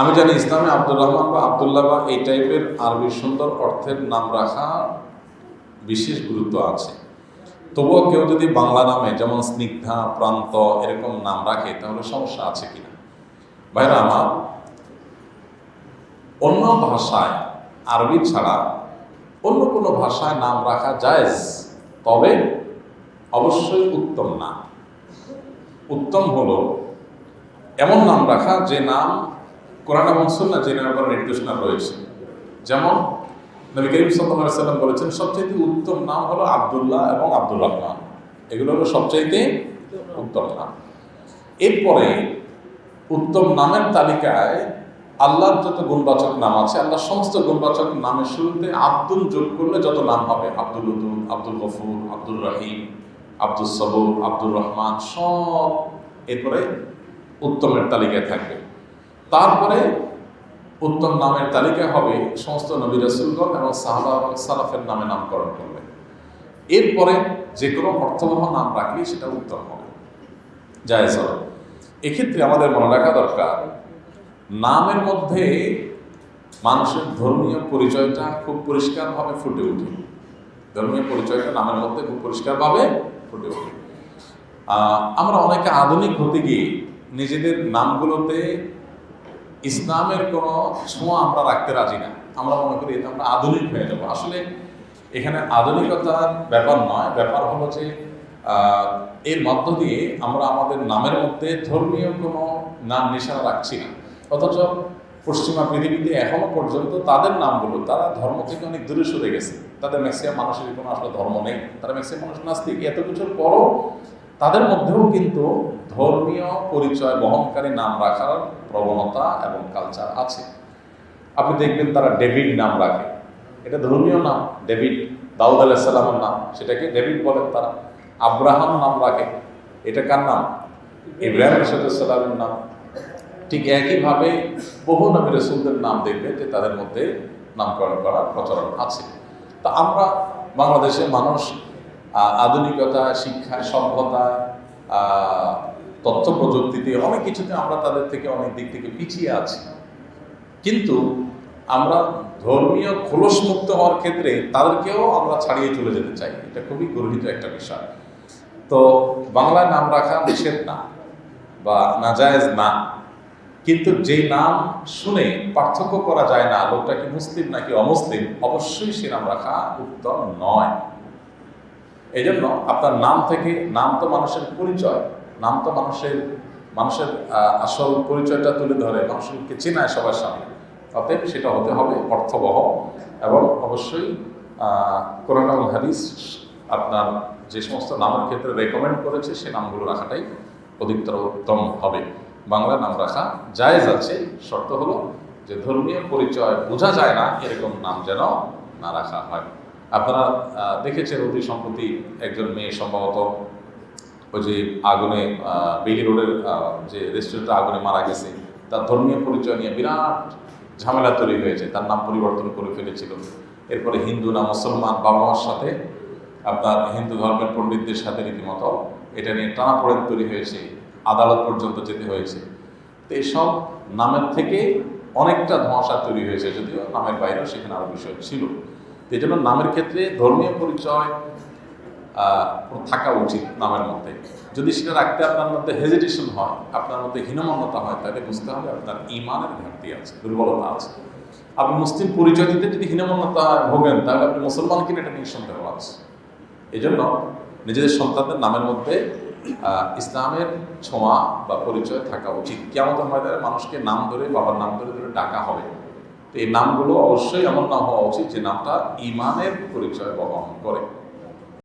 আমি জানি ইসলামে আব্দুর রহমান বা আবদুল্লাহ বা এই টাইপের আরবি সুন্দর অর্থের নাম রাখা বিশেষ গুরুত্ব আছে। তবুও কেউ যদি বাংলা নামে যেমন স্নিগ্ধা, প্রান্ত এরকম নাম রাখে, তাহলে সমস্যা আছে কিনা? ভাইরা আমার, অন্য ভাষায় আরবি ছাড়া অন্য কোনো ভাষায় নাম রাখা জায়েজ, তবে অবশ্যই উত্তম না। উত্তম হলো এমন নাম রাখা যে নাম কোরআন এবং সুন্না নামের উপর নির্দেশনা রয়েছে। যেমন নবী করিম সাল্লাম বলেছেন, সবচাইতে উত্তম নাম হলো আব্দুল্লাহ এবং আব্দুর রহমান। এগুলো হলো সবচাইতে উত্তম নাম। এরপরে উত্তম নামের তালিকায় আল্লাহর যত গুণবাচক নাম আছে আল্লাহ সমস্ত গুণবাচক নামের শুরুতে আব্দুল যোগ করলে যত নাম হবে, আব্দুল উদুল আব্দুল গফুর আব্দুল রহিম আব্দুল সবুর, আব্দুর রহমান, সব এরপরে উত্তমের তালিকায় থাকবে। তারপরে উত্তম নামের তালিকা হবে সমস্ত নবী রাসুলগণ এবং সাহাবা এবং সালাফের নামে নামকরণ করবে। এরপরে যে কোনো অর্থবহ নাম রাখলে সেটা উত্তম হবে। জায়েজ হবে এক্ষেত্রে আমাদের মনে রাখা দরকার, নামের মধ্যে মানুষের ধর্মীয় পরিচয়টা খুব পরিষ্কারভাবে ফুটে ওঠে। ধর্মীয় পরিচয়টা নামের মধ্যে খুব পরিষ্কারভাবে ফুটে ওঠে। আমরা অনেকে আধুনিক হতে গিয়ে নিজেদের নামগুলোতে ইসলামের কোনো ছোঁয়া আমরা রাখতে রাজি না। আমরা মনে করি এটা আমরা আধুনিক হয়ে যাব। আসলে এখানে আধুনিকতার ব্যাপার নয়, ব্যাপার হলো যে এর মধ্য দিয়ে আমরা আমাদের নামের মধ্যে ধর্মীয় কোনো নাম নিশানা রাখছি না। অথচ পশ্চিমা পৃথিবীতে এখনও পর্যন্ত তাদের নামগুলো, তারা ধর্ম থেকে অনেক দূরে সরে গেছে। তাদের ম্যাক্সিমাম মানুষের কোনো আসলে ধর্ম নেই। তারা ম্যাক্সিমাম মানুষ নাস্তিক। এত কিছুর পরও তাদের মধ্যেও কিন্তু ধর্মীয় পরিচয় বহনকারী নাম রাখার প্রবণতা এবং কালচার আছে। আপনি দেখবেন তারা ডেভিড নাম রাখে। এটা ধর্মীয় নাম, ডেভিড দাউদ আলাহিসাল্লামের নাম। সেটাকে ডেভিড বলেন তারা। আব্রাহাম নাম রাখে। এটা কার নাম? ইব্রাহিম সাল্লামের নাম। ঠিক একইভাবে বহু নবী রসুলদের নাম দেখবে যে তাদের মধ্যে নামকরণ করার প্রচলন আছে। তা আমরা বাংলাদেশের মানুষ আধুনিকতা, শিক্ষা, সভ্যতা তথ্য প্রযুক্তিতে অনেক কিছুতে আমরা তাদের থেকে অনেক দিক থেকে পিছিয়ে আছি। কিন্তু আমরা ধর্মীয় খোলস মুক্ত হওয়ার ক্ষেত্রে তাদেরকেও আমরা ছাড়িয়ে চলে যেতে চাই। এটা খুবই গর্হিত একটা বিষয়। তো বাংলায় নাম রাখা নিষেধ না বা নাজায়েজ না। কিন্তু যে নাম শুনে পার্থক্য করা যায় না, লোকটা কি মুসলিম নাকি অমুসলিম, অবশ্যই সে নাম রাখা উত্তম নয়। এই জন্য আপনার নাম থেকে নাম তো মানুষের পরিচয় নাম তো মানুষের মানুষের আসল পরিচয়টা তুলে ধরে মানুষকে চেনায় সবার সামনে। অতএব সেটা হতে হবে অর্থবহ এবং অবশ্যই আহ, কোরআন হাদিস আপনার যে সমস্ত নামের ক্ষেত্রে রেকমেন্ড করেছে সে নামগুলো রাখাটাই অধিকতর উত্তম হবে। বাংলা নাম রাখা জায়েজ আছে শর্ত হলো যে ধর্মীয় পরিচয় বোঝা যায় না এরকম নাম যেন না রাখা হয়। আপনারা দেখেছেন অতি সম্প্রতি একজন মেয়ে সম্ভবত ওই যে আগুনে বেলি রোডের যে রেস্টুরেন্টে আগুনে মারা গেছে, তার ধর্মীয় পরিচয় নিয়ে বিরাট ঝামেলা তৈরি হয়েছে, তার নাম পরিবর্তন করে ফেলেছিল। এরপরে হিন্দু না মুসলমান বাবা মার সাথে, আপনার হিন্দু ধর্মের পণ্ডিতদের সাথে রীতিমতো এটা নিয়ে টানাপোড়েন তৈরি হয়েছে, আদালত পর্যন্ত যেতে হয়েছে। তো এইসব নামের থেকে অনেকটা ধোঁয়াশা তৈরি হয়েছে, যদিও নামের বাইরেও সেখানে আরও বিষয় ছিল। এই জন্য নামের ক্ষেত্রে ধর্মীয় পরিচয় থাকা উচিত নামের মধ্যে। যদি সেটা রাখতে আপনার মধ্যে হেজিটেশন হয়, আপনার মধ্যে হীনমন্যতা হয়, তাহলে বুঝতে হবে আপনার ইমানের ঘাটতি আছে, দুর্বলতা আছে। আপনি মুসলিম পরিচয় দিতে যদি হীনমন্যতা ভোগেন, তাহলে আপনি মুসলমান কিনা এটা নিয়ে সন্দেহ আছে। এই জন্য নিজেদের সন্তানদের নামের মধ্যে ইসলামের ছোঁয়া বা পরিচয় থাকা উচিত। কেমন ময়দানে মানুষকে নাম ধরে, বাবার নাম ধরে ধরে ডাকা হবে। এই নামগুলো অবশ্যই এমন নাম হওয়া উচিত যে নামটা ইমানের পরিচয় বহন করে।